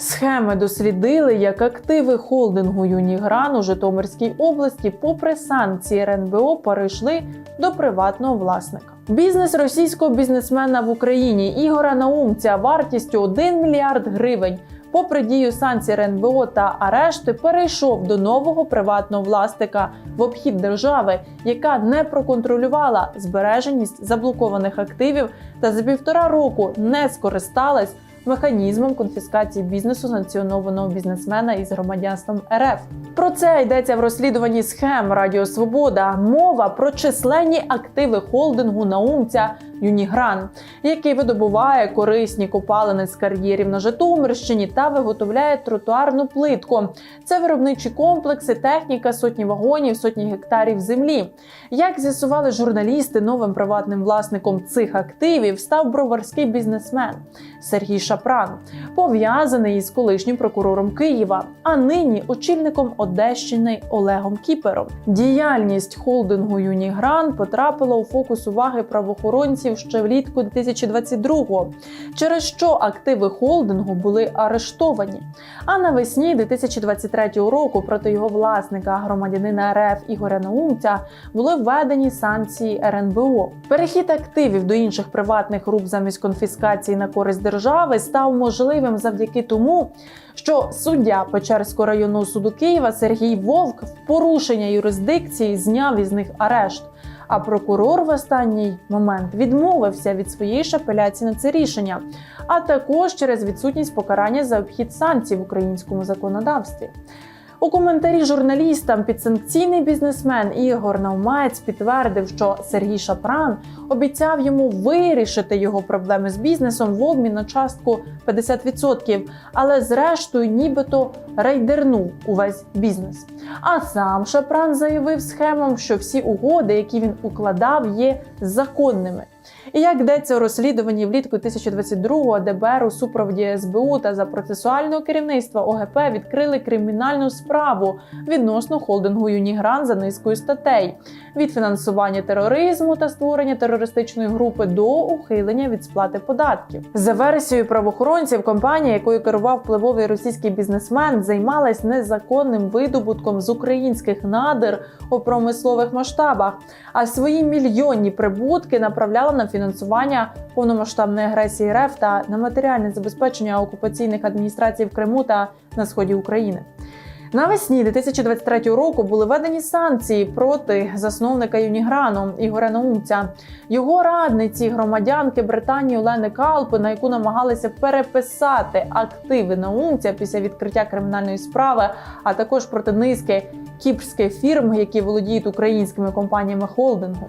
Схеми дослідили, як активи холдингу Юнігран у Житомирській області, попри санкції РНБО, перейшли до приватного власника. Бізнес російського бізнесмена в Україні Ігора Наумця вартістю 1 мільярд гривень. Попри дію санкцій РНБО та арешти, перейшов до нового приватного власника в обхід держави, яка не проконтролювала збереженість заблокованих активів та за півтора року не скористалась механізмом конфіскації бізнесу санкціонованого бізнесмена із громадянством РФ. Про це йдеться в розслідуванні схем Радіо Свобода. Мова про численні активи холдингу наумця Юнігран, який видобуває корисні копалини з кар'єрів на Житомирщині та виготовляє тротуарну плитку. Це виробничі комплекси, техніка, сотні вагонів, сотні гектарів землі. Як з'ясували журналісти, новим приватним власником цих активів став броварський бізнесмен Сергій Шапран, пов'язаний із колишнім прокурором Києва, а нині очільником Одещини Олегом Кіпером. Діяльність холдингу Юнігран потрапила у фокус уваги правоохоронців ще влітку 2022-го, через що активи холдингу були арештовані. А навесні 2023 року проти його власника, громадянина РФ Ігоря Наумця, були введені санкції РНБО. Перехід активів до інших приватних рук замість конфіскації на користь держави став можливим завдяки тому, що суддя Печерського районного суду Києва Сергій Вовк в порушення юрисдикції зняв із них арешт. А прокурор в останній момент відмовився від своєї ж апеляції на це рішення, а також через відсутність покарання за обхід санкцій в українському законодавстві. У коментарі журналістам підсанкційний бізнесмен Ігор Наумець підтвердив, що Сергій Шапран обіцяв йому вирішити його проблеми з бізнесом в обмін на частку 50%, але зрештою нібито рейдернув увесь бізнес. А сам Шапран заявив схемам, що всі угоди, які він укладав, є законними. І як йдеться у розслідуванні влітку 2022-го ДБР у супроводі СБУ та за процесуального керівництва ОГП відкрили кримінальну справу відносно холдингу Юнігран за низкою статей від фінансування тероризму та створення терористичної групи до ухилення від сплати податків. За версією правоохоронців, компанія, якою керував впливовий російський бізнесмен, займалась незаконним видобутком з українських надр у промислових масштабах, а свої мільйонні прибутки направляла на фінансування повномасштабної агресії РФ та на матеріальне забезпечення окупаційних адміністрацій в Криму та на сході України. Навесні 2023 року були введені санкції проти засновника Юніграну Ігоря Наумця, його радниці, громадянки Британії Олени Калпи, на яку намагалися переписати активи Наумця після відкриття кримінальної справи, а також проти низки кіпрських фірм, які володіють українськими компаніями холдингу.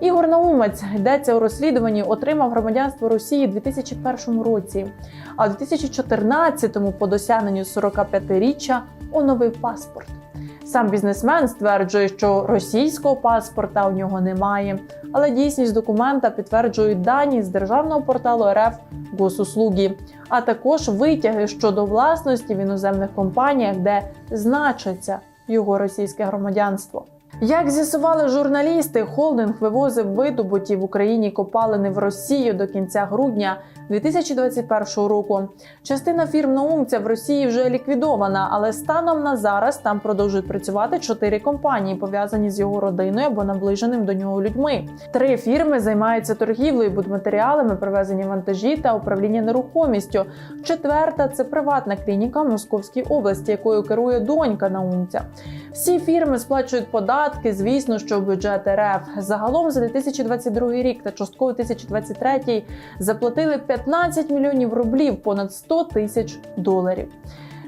Ігор Наумець йдеться у розслідуванні, отримав громадянство Росії у 2001 році, а у 2014-му по досягненню 45-річчя оновив паспорт. Сам бізнесмен стверджує, що російського паспорта у нього немає, але дійсність документа підтверджують дані з державного порталу РФ Госуслуги, а також витяги щодо власності в іноземних компаніях, де значиться його російське громадянство. Як з'ясували журналісти, холдинг вивозив видобуті в Україні копалини в Росію до кінця грудня 2021 року. Частина фірм наумця в Росії вже ліквідована, але станом на зараз там продовжують працювати чотири компанії, пов'язані з його родиною або наближеним до нього людьми. Три фірми займаються торгівлею будматеріалами, привезенням вантажі та управління нерухомістю. Четверта це приватна клініка в Московській області, якою керує донька наумця. Всі фірми сплачують податки, звісно, що бюджет РФ. Загалом за 2022 рік та частково 2023 заплатили 15 мільйонів рублів, понад 100 тисяч доларів.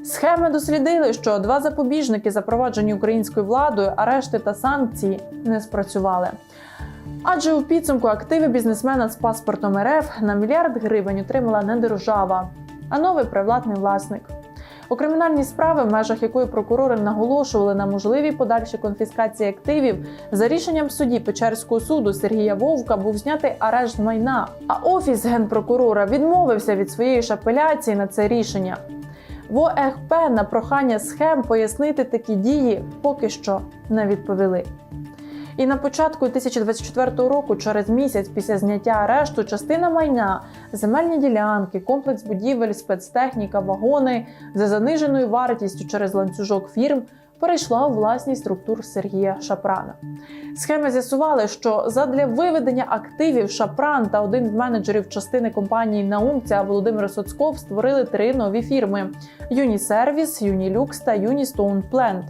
Схеми дослідили, що два запобіжники, запроваджені українською владою, арешти та санкції, не спрацювали. Адже у підсумку активи бізнесмена з паспортом РФ на мільярд гривень отримала не держава, а новий приватний власник. У кримінальній справи, в межах якої прокурори наголошували на можливій подальшій конфіскації активів, за рішенням судді Печерського суду Сергія Вовка був знятий арешт майна. А офіс генпрокурора відмовився від своєї ж апеляції на це рішення. В ОЕХП на прохання схем пояснити такі дії поки що не відповіли. І на початку 2024 року, через місяць після зняття арешту, частина майна, земельні ділянки, комплекс будівель, спецтехніка, вагони за заниженою вартістю через ланцюжок фірм перейшла у власність структур Сергія Шапрана. Схеми з'ясували, що задля виведення активів Шапран та один з менеджерів частини компанії Наумця Володимир Соцков створили три нові фірми: Юнісервіс, Юнілюкс та Юністоун Плент.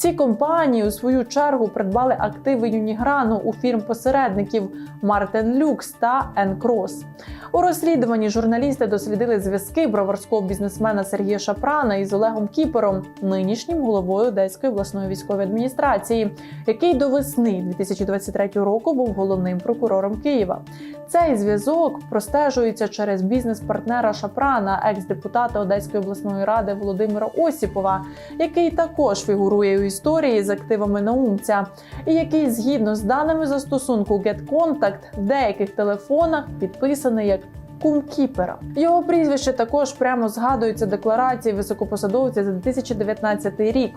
Ці компанії у свою чергу придбали активи Юніграну у фірм посередників Мартен Люкс та Енкрос. У розслідуванні журналісти дослідили зв'язки броварського бізнесмена Сергія Шапрана із Олегом Кіпером, нинішнім головою Одеської обласної військової адміністрації, який до весни 2023 року був головним прокурором Києва. Цей зв'язок простежується через бізнес-партнера Шапрана, екс-депутата Одеської обласної ради Володимира Осіпова, який також фігурує у історії з активами наумця, і який, згідно з даними застосунку GetContact, в деяких телефонах підписаний як кум Кіпера. Його прізвище також прямо згадується декларації високопосадовця за 2019 рік.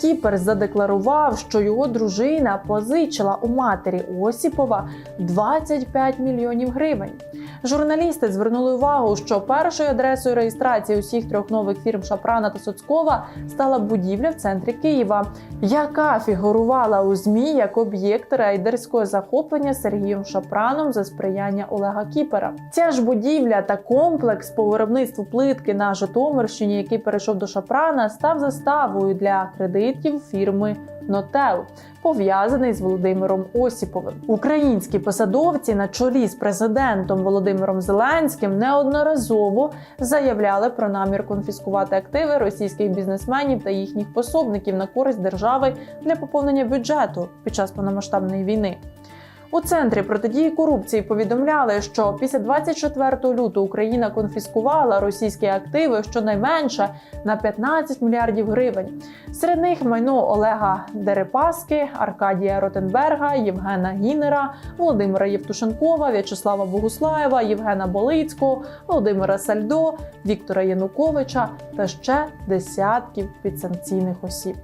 Кіпер задекларував, що його дружина позичила у матері Осіпова 25 мільйонів гривень. Журналісти звернули увагу, що першою адресою реєстрації усіх трьох нових фірм Шапрана та Соцкова стала будівля в центрі Києва, яка фігурувала у змі як об'єкт рейдерського захоплення Сергієм Шапраном за сприяння Олега Кіпера. Ця ж будівля та комплекс по виробництву плитки на Житомирщині, який перейшов до Шапрана, став заставою для кредитів фірми. Нотел пов'язаний з Володимиром Осіповим. Українські посадовці на чолі з президентом Володимиром Зеленським неодноразово заявляли про намір конфіскувати активи російських бізнесменів та їхніх пособників на користь держави для поповнення бюджету під час повномасштабної війни. У центрі протидії корупції повідомляли, що після 24 лютого Україна конфіскувала російські активи щонайменше на 15 мільярдів гривень. Серед них майно Олега Дерипаски, Аркадія Ротенберга, Євгена Гінера, Володимира Євтушенкова, В'ячеслава Богуслаєва, Євгена Болицького, Володимира Сальдо, Віктора Януковича та ще десятків підсанкційних осіб.